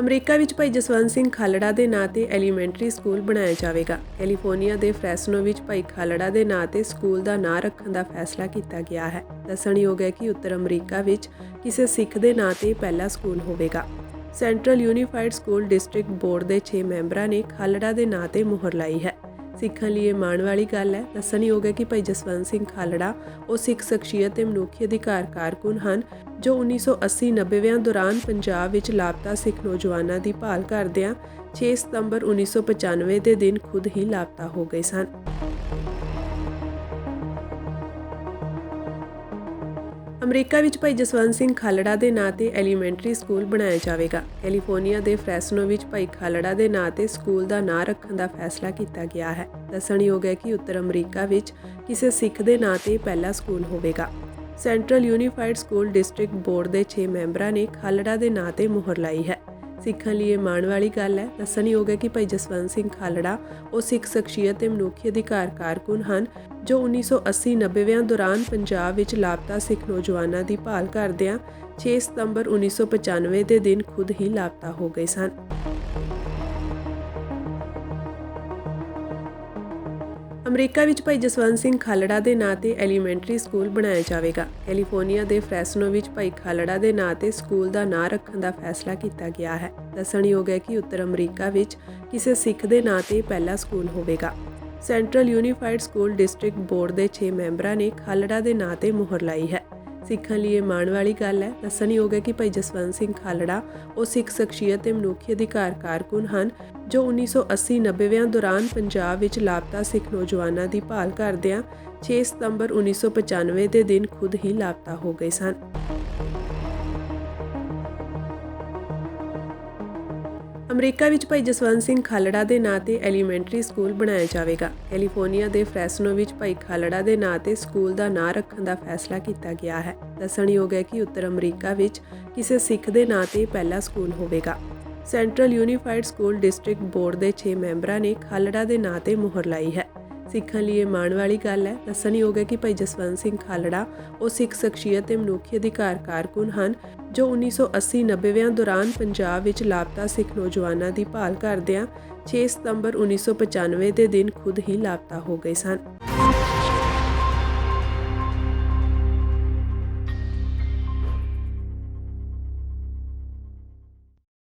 America ਵਿੱਚ ਭਾਈ ਜਸਵੰਤ ਸਿੰਘ ਖਾਲੜਾ ਦੇ ਨਾਂ ਤੇ ਐਲੀਮੈਂਟਰੀ ਸਕੂਲ ਬਣਾਇਆ ਜਾਵੇਗਾ। ਕੈਲੀਫੋਰਨੀਆ ਦੇ ਫ੍ਰੈਸਨੋ ਵਿੱਚ ਭਾਈ ਖਾਲੜਾ ਦੇ ਨਾਂ ਤੇ ਸਕੂਲ ਦਾ ਨਾਂ ਰੱਖਣ ਦਾ ਫੈਸਲਾ ਕੀਤਾ ਗਿਆ ਹੈ। ਦੱਸਣਯੋਗ ਹੈ ਕਿ ਉੱਤਰ ਅਮਰੀਕਾ ਵਿੱਚ ਕਿਸੇ ਸਿੱਖ ਦੇ ਨਾਂ ਤੇ ਪਹਿਲਾ ਸਕੂਲ ਹੋਵੇਗਾ। Central unified school district board ਦੇ 6 ਮੈਂਬਰਾਂ ਨੇ ਖਾਲੜਾ ਦੇ ਨਾਂ ਤੇ ਮੁਹਰ ਲਾਈ ਹੈ। ਸਿੱਖਾਂ ਲਈ ਇਹ ਮਾਣ ਵਾਲੀ ਗੱਲ ਹੈ। ਦੱਸਣਯੋਗ ਹੈ ਕਿ ਭਾਈ ਜਸਵੰਤ ਸਿੰਘ ਖਾਲੜਾ, ਉਹ ਸਿੱਖ ਸ਼ਖਸੀਅਤ ਤੇ ਮਨੁੱਖੀ ਅਧਿਕਾਰ ਕਾਰਕੁਨ ਹਨ, ਜੋ 1980-90ਵਿਆਂ ਦੌਰਾਨ ਪੰਜਾਬ ਵਿੱਚ ਲਾਪਤਾ ਸਿੱਖ ਨੌਜਵਾਨਾਂ ਦੀ ਭਾਲ ਕਰਦਿਆਂ 6 ਸਤੰਬਰ 1995 ਦੇ ਦਿਨ ਖੁਦ ਹੀ ਲਾਪਤਾ ਹੋ ਗਏ ਸਨ। ਅਮਰੀਕਾ ਵਿੱਚ ਭਾਈ ਜਸਵੰਤ ਸਿੰਘ ਖਾਲੜਾ ਦੇ ਨਾਂ ਤੇ ਐਲੀਮੈਂਟਰੀ ਸਕੂਲ ਬਣਾਇਆ ਜਾਵੇਗਾ। ਕੈਲੀਫੋਰਨੀਆ ਦੇ ਫ੍ਰੈਸਨੋ ਵਿੱਚ ਭਾਈ ਖਾਲੜਾ ਦੇ ਨਾਂ ਤੇ ਸਕੂਲ ਦਾ ਨਾਂ ਰੱਖਣ ਦਾ ਫੈਸਲਾ ਕੀਤਾ ਗਿਆ ਹੈ। ਦੱਸਣਯੋਗ ਹੈ ਕਿ ਉੱਤਰ ਅਮਰੀਕਾ ਵਿੱਚ ਕਿਸੇ ਸਿੱਖ ਦੇ ਨਾਂ ਤੇ ਪਹਿਲਾ ਸਕੂਲ ਹੋਵੇਗਾ। Central unified school district board ਦੇ 6 ਮੈਂਬਰਾਂ ਨੇ ਖਾਲੜਾ ਦੇ ਨਾਂ ਤੇ ਮੁਹਰ ਲਾਈ ਹੈ। ਸਿੱਖਾਂ ਲਈ ਇਹ ਮਾਣ ਵਾਲੀ ਗੱਲ ਹੈ। ਦੱਸਣਯੋਗ ਹੈ ਕਿ ਭਾਈ ਜਸਵੰਤ ਸਿੰਘ ਖਾਲੜਾ, ਉਹ ਸਿੱਖ ਸ਼ਖਸੀਅਤ ਤੇ ਮਨੁੱਖੀ ਅਧਿਕਾਰ ਕਾਰਕੁਨ ਹਨ, ਜੋ 1980-90ਵਿਆਂ ਦੌਰਾਨ ਪੰਜਾਬ ਵਿੱਚ ਲਾਪਤਾ ਸਿੱਖ ਨੌਜਵਾਨਾਂ ਦੀ ਭਾਲ ਕਰਦਿਆਂ 6 ਸਤੰਬਰ 1995 ਦੇ ਦਿਨ ਖੁਦ ਹੀ ਲਾਪਤਾ ਹੋ ਗਏ ਸਨ। ਅਮਰੀਕਾ ਵਿੱਚ ਭਾਈ ਜਸਵੰਤ ਸਿੰਘ ਖਾਲੜਾ ਦੇ ਨਾਂ ਤੇ ਐਲੀਮੈਂਟਰੀ ਸਕੂਲ ਬਣਾਇਆ ਜਾਵੇਗਾ। ਕੈਲੀਫੋਰਨੀਆ ਦੇ ਫ੍ਰੈਸਨੋ ਵਿੱਚ ਭਾਈ ਖਾਲੜਾ ਦੇ ਨਾਂ ਤੇ ਸਕੂਲ ਦਾ ਨਾਂ ਰੱਖਣ ਦਾ ਫੈਸਲਾ ਕੀਤਾ ਗਿਆ ਹੈ। ਦੱਸਣਯੋਗ ਹੈ ਕਿ ਉੱਤਰ ਅਮਰੀਕਾ ਵਿੱਚ ਕਿਸੇ ਸਿੱਖ ਦੇ ਨਾਂ ਤੇ ਪਹਿਲਾ ਸਕੂਲ ਹੋਵੇਗਾ। Central unified school district board ਦੇ 6 ਮੈਂਬਰਾਂ ਨੇ ਖਾਲੜਾ ਦੇ ਨਾਂ ਤੇ ਮੁਹਰ ਲਾਈ ਹੈ। ਸਿੱਖਾਂ ਲਈ ਇਹ ਮਾਣ ਵਾਲੀ ਗੱਲ ਹੈ। ਦੱਸਣਯੋਗ ਹੈ ਕਿ ਭਾਈ ਜਸਵੰਤ ਸਿੰਘ ਖਾਲੜਾ, ਉਹ ਸਿੱਖ ਸ਼ਖਸੀਅਤ ਤੇ ਮਨੁੱਖੀ ਅਧਿਕਾਰ ਕਾਰਕੁਨ ਹਨ, ਜੋ 1980-90ਵਿਆਂ ਦੌਰਾਨ ਪੰਜਾਬ ਵਿੱਚ ਲਾਪਤਾ ਸਿੱਖ ਨੌਜਵਾਨਾਂ ਦੀ ਭਾਲ ਕਰਦਿਆਂ 6 ਸਤੰਬਰ 1995 ਦੇ ਦਿਨ ਖੁਦ ਹੀ ਲਾਪਤਾ ਹੋ ਗਏ ਸਨ। ਅਮਰੀਕਾ ਵਿੱਚ ਭਾਈ ਜਸਵੰਤ ਸਿੰਘ ਖਾਲੜਾ ਦੇ ਨਾਂ ਤੇ ਐਲੀਮੈਂਟਰੀ ਸਕੂਲ ਬਣਾਇਆ ਜਾਵੇਗਾ। ਕੈਲੀਫੋਰਨੀਆ ਦੇ ਫ੍ਰੈਸਨੋ ਵਿੱਚ ਭਾਈ ਖਾਲੜਾ ਦੇ ਨਾਂ ਤੇ ਸਕੂਲ ਦਾ ਨਾਂ ਰੱਖਣ ਦਾ ਫੈਸਲਾ ਕੀਤਾ ਗਿਆ ਹੈ। ਦੱਸਣਯੋਗ ਹੈ ਕਿ ਉੱਤਰ ਅਮਰੀਕਾ ਵਿੱਚ ਕਿਸੇ ਸਿੱਖ ਦੇ ਨਾਂ ਤੇ ਪਹਿਲਾ ਸਕੂਲ ਹੋਵੇਗਾ। Central unified school district board ਦੇ 6 ਮੈਂਬਰਾਂ ਨੇ ਖਾਲੜਾ ਦੇ ਨਾਂ ਤੇ ਮੁਹਰ ਲਾਈ ਹੈ। ਸਿੱਖਾਂ ਲਈ ਇਹ ਮਾਣ ਵਾਲੀ ਗੱਲ ਹੈ। ਦੱਸਣਯੋਗ ਹੈ ਕਿ ਭਾਈ ਜਸਵੰਤ ਸਿੰਘ ਖਾਲੜਾ ਉਹ ਸਿੱਖ ਸ਼ਖਸੀਅਤ ਤੇ ਮਨੁੱਖੀ ਅਧਿਕਾਰ ਕਾਰਕੁਨ ਹਨ, ਜੋ 1980-90ਵਿਆਂ ਦੌਰਾਨ ਪੰਜਾਬ ਵਿੱਚ ਲਾਪਤਾ ਸਿੱਖ ਨੌਜਵਾਨਾਂ ਦੀ ਭਾਲ ਕਰਦਿਆਂ 6 ਸਤੰਬਰ 1995 ਦੇ ਦਿਨ ਖੁਦ ਹੀ ਲਾਪਤਾ ਹੋ ਗਏ ਸਨ।